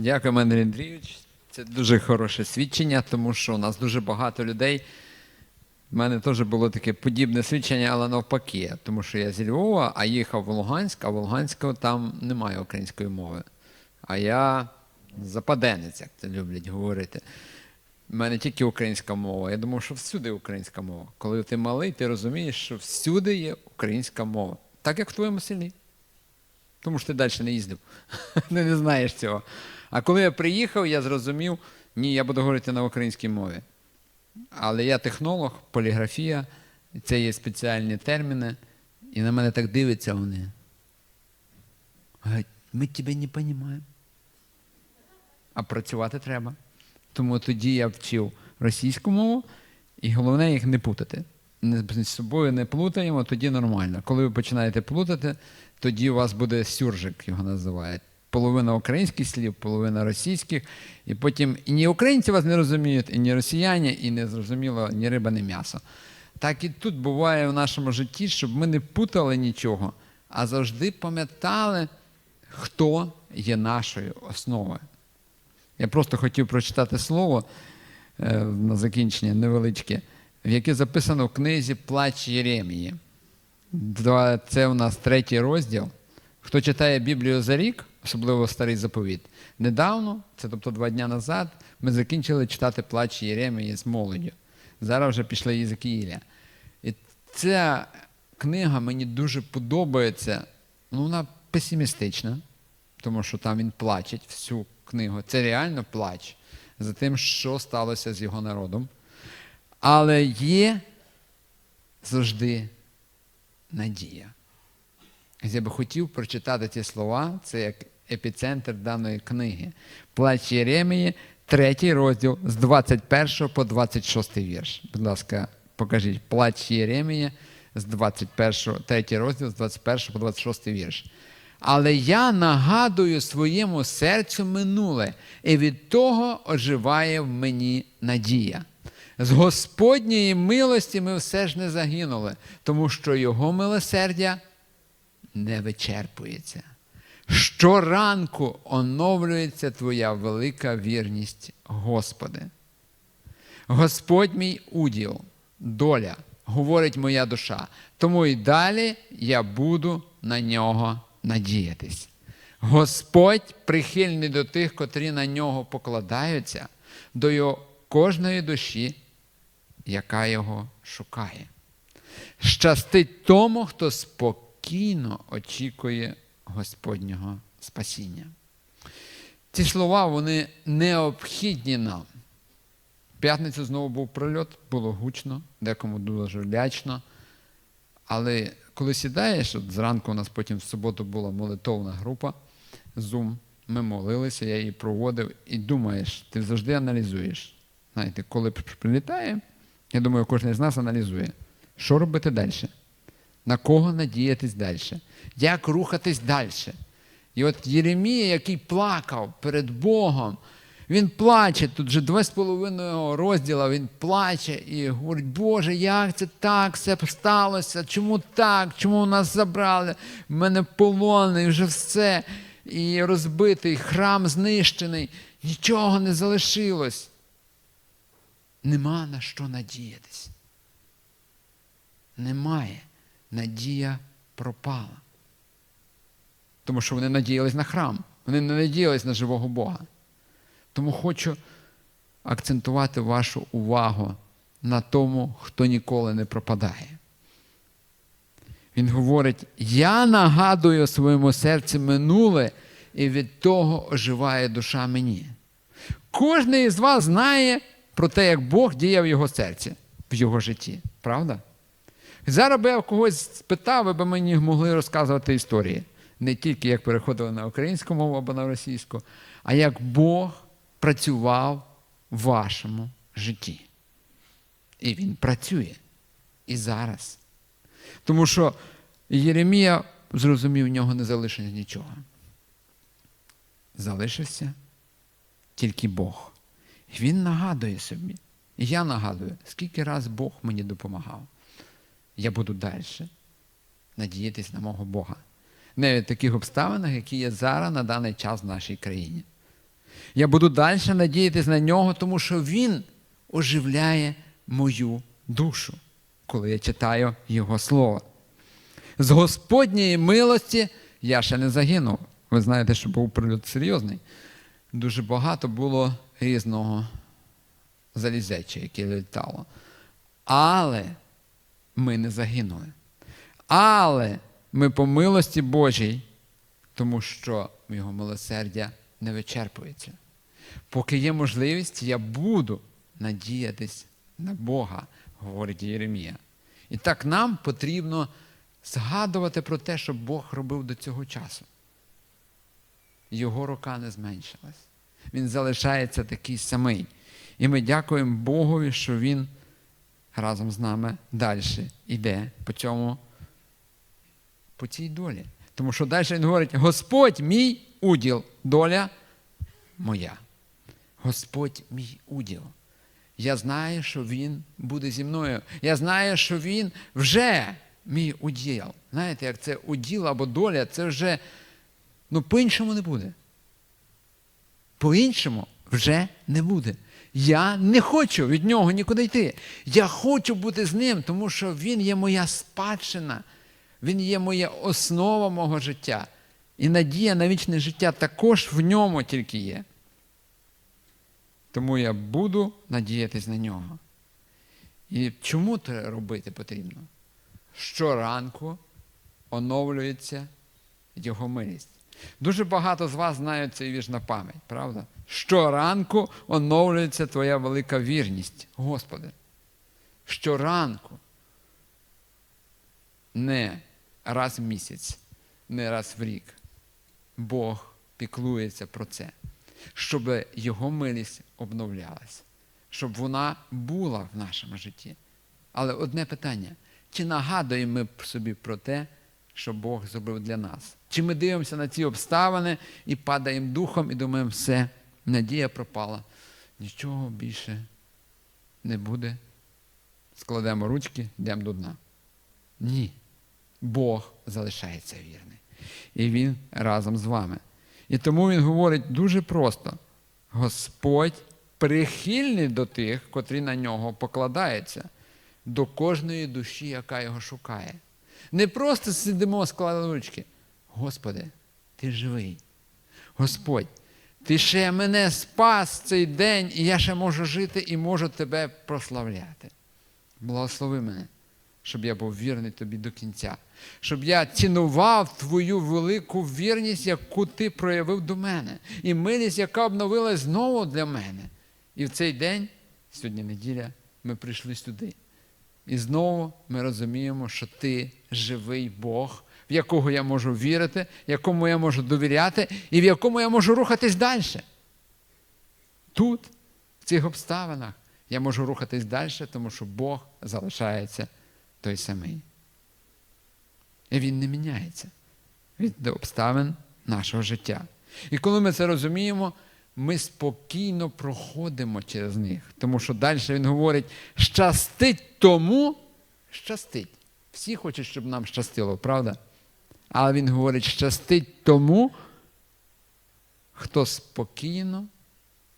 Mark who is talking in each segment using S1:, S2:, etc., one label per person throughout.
S1: Дякую, Андрій Андрійович. Це дуже хороше свідчення, тому що у нас дуже багато людей. У мене теж було таке подібне свідчення, але навпаки, тому що я зі Львова, а їхав в Луганськ, а в Луганську там немає української мови. А я западенець, як це люблять говорити. У мене тільки українська мова. Я думав, що всюди українська мова. Коли ти малий, ти розумієш, що всюди є українська мова. Так як в твоєму селі. Тому що ти далі не їздив. Не знаєш цього. А коли я приїхав, я зрозумів, ні, я буду говорити на українській мові. Але я технолог, поліграфія, це є спеціальні терміни, і на мене так дивляться вони. Ми тебе не розуміємо. А працювати треба. Тому тоді я вчив російську мову, і головне їх не путати. З собою не плутаємо, тоді нормально. Коли ви починаєте плутати, тоді у вас буде сюржик, його називають. Половина українських слів, половина російських, і потім і ні українці вас не розуміють, і ні росіяни, і не зрозуміло ні риба, ні м'ясо. Так і тут буває в нашому житті, щоб ми не путали нічого, а завжди пам'ятали, хто є нашою основою. Я просто хотів прочитати слово е, на закінчення невеличке, в яке записано в книзі Плач Єремії. Це у нас третій розділ. Хто читає Біблію за рік, особливо старий заповіт, недавно, це тобто два дні назад, ми закінчили читати плач Єремії з молоддю. Зараз вже пішли Єзекіїля. І ця книга мені дуже подобається. Ну, вона песимістична, тому що там він плачеть всю книгу. Це реально плач за тим, що сталося з його народом. Але є завжди надія. Я би хотів прочитати ці слова, це як епіцентр даної книги. Плач Єремії, третій розділ з 21 по 26 вірш. Будь ласка, покажіть. Плач Єремії з 21, третій розділ з 21 по 26 вірш. Але я нагадую своєму серцю минуле, і від того оживає в мені надія. З Господньої милості ми все ж не загинули, тому що Його милосердя не вичерпується. Щоранку оновлюється Твоя велика вірність, Господи. Господь мій уділ, доля, говорить моя душа, тому і далі я буду на нього надіятись. Господь прихильний до тих, котрі на нього покладаються, до його кожної душі, яка його шукає. Щастить тому, хто спокійно очікує Господнього спасіння. Ці слова вони необхідні нам. В п'ятницю знову був прольот, було гучно, декому дуже лячно. Але коли сідаєш, от зранку у нас потім в суботу була молитовна група Zoom, ми молилися, я її проводив, і думаєш, ти завжди аналізуєш. Знаєте, коли прилітає, я думаю, кожен з нас аналізує, що робити далі, на кого надіятись далі, як рухатись далі. І от Єремія, який плакав перед Богом, він плаче, тут вже два з половиною розділа, він плаче і говорить, Боже, як це так все сталося? Чому так? Чому нас забрали? В мене полонений, вже все. І розбитий, храм знищений, нічого не залишилось. Нема на що надіятись. Немає. Надія пропала. Тому що вони надіялись на храм, вони не надіялись на живого Бога. Тому хочу акцентувати вашу увагу на тому, хто ніколи не пропадає. Він говорить: я нагадую своєму серці минуле, і від того оживає душа мені. Кожен із вас знає про те, як Бог діяв в його серці, в його житті. Правда? Зараз би я когось спитав, ви б мені могли розказувати історії. Не тільки як переходили на українську мову або на російську, а як Бог працював в вашому житті. І він працює і зараз. Тому що Єремія зрозумів, в нього не залишилось нічого. Залишився тільки Бог. Він нагадує собі. І я нагадую, скільки раз Бог мені допомагав. Я буду далі надіятись на мого Бога. Не в таких обставинах, які є зараз на даний час в нашій країні. Я буду далі надіятись на нього, тому що Він оживляє мою душу, коли я читаю Його Слово. З Господньої милості я ще не загинув. Ви знаєте, що був прильот серйозний. Дуже багато було різного залізяча, яке літало. Але ми не загинули. Але ми по милості Божій, тому що його милосердя не вичерпується. Поки є можливість, я буду надіятись на Бога, говорить Єремія. І так нам потрібно згадувати про те, що Бог робив до цього часу. Його рука не зменшилась. Він залишається такий самий. І ми дякуємо Богові, що Він разом з нами далі йде по цьому, по цій долі. Тому що далі він говорить: Господь мій уділ, доля моя. Господь мій уділ. Я знаю, що Він буде зі мною. Я знаю, що Він вже мій уділ. Знаєте, як це уділ або доля, це вже ну, по-іншому не буде. По-іншому вже не буде. Я не хочу від нього нікуди йти. Я хочу бути з ним, тому що він є моя спадщина, він є моя основа мого життя. І надія на вічне життя також в ньому тільки є. Тому я буду надіятись на нього. І чому це робити потрібно? Щоранку оновлюється його милість. Дуже багато з вас знають цей вірш на пам'ять, правда? Щоранку оновлюється твоя велика вірність, Господи. Щоранку. Не раз в місяць, не раз в рік. Бог піклується про це, щоб його милість обновлялась, щоб вона була в нашому житті. Але одне питання: чи нагадуємо ми собі про те, що Бог зробив для нас? Чи ми дивимося на ці обставини і падаємо духом і думаємо, все, надія пропала, нічого більше не буде. Складемо ручки, йдемо до дна. Ні. Бог залишається вірний. І Він разом з вами. І тому Він говорить дуже просто: Господь прихильний до тих, котрі на нього покладаються, до кожної душі, яка його шукає. Не просто сидимо, складали ручки. Господи, ти живий. Господь, ти ще мене спас цей день, і я ще можу жити і можу тебе прославляти. Благослови мене, щоб я був вірний тобі до кінця, щоб я цінував твою велику вірність, яку ти проявив до мене, і милість, яка обновилась знову для мене. І в цей день, сьогодні неділя, ми прийшли сюди. І знову ми розуміємо, що ти живий Бог, в якого я можу вірити, якому я можу довіряти, і в якому я можу рухатись далі. Тут, в цих обставинах, я можу рухатись далі, тому що Бог залишається той самий. І Він не міняється від обставин нашого життя. І коли ми це розуміємо, ми спокійно проходимо через них. Тому що далі він говорить: щастить тому, щастить. Всі хочуть, щоб нам щастило, правда? Але він говорить, щастить тому, хто спокійно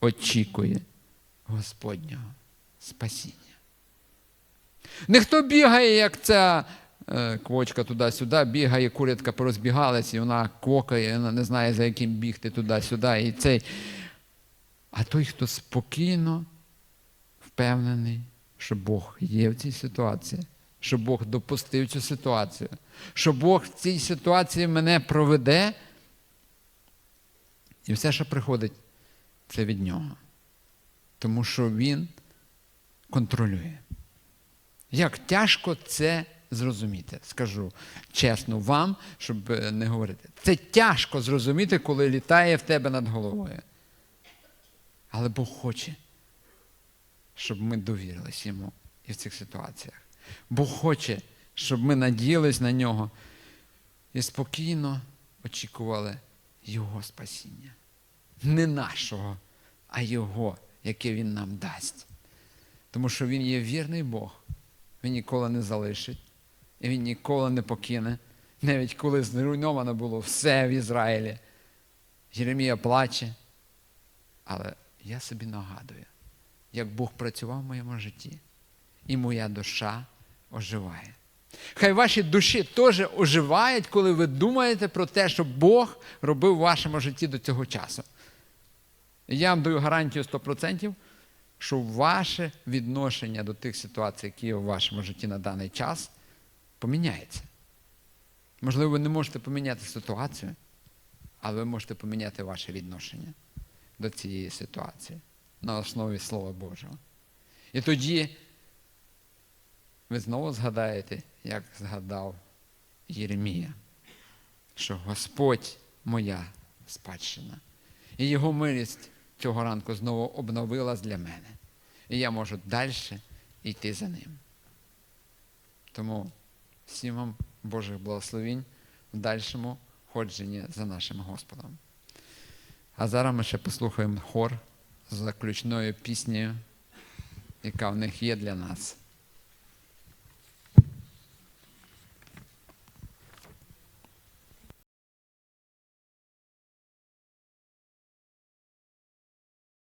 S1: очікує Господнього спасіння. Ніхто бігає, як ця е, квочка туди-сюди, бігає, курятка порозбігалась, і вона квокає, вона не знає, за яким бігти туди-сюди. І цей. А той, хто спокійно впевнений, що Бог є в цій ситуації, що Бог допустив цю ситуацію, що Бог в цій ситуації мене проведе, і все, що приходить, це від нього. Тому що Він контролює. Як тяжко це зрозуміти, скажу чесно вам, щоб е, не говорити. Це тяжко зрозуміти, коли літає в тебе над головою. Але Бог хоче, щоб ми довірились йому і в цих ситуаціях. Бог хоче, щоб ми надіялись на нього і спокійно очікували Його спасіння. Не нашого, а Його, яке Він нам дасть. Тому що Він є вірний Бог. Він ніколи не залишить, і Він ніколи не покине. Навіть коли зруйновано було все в Ізраїлі. Єремія плаче. Але я собі нагадую, як Бог працював в моєму житті, і моя душа оживає. Хай ваші душі теж оживають, коли ви думаєте про те, що Бог робив в вашому житті до цього часу. Я вам даю гарантію 100%, що ваше відношення до тих ситуацій, які є в вашому житті на даний час, поміняється. Можливо, ви не можете поміняти ситуацію, але ви можете поміняти ваше відношення до цієї ситуації на основі Слова Божого. І тоді ви знову згадаєте, як згадав Єремія, що Господь моя спадщина. І його милість цього ранку знову обновилась для мене. І я можу далі йти за ним. Тому всім вам Божих благословінь в дальшому ходженні за нашим Господом. А зараз ми ще послухаємо хор з заключною піснею, яка в них є для нас.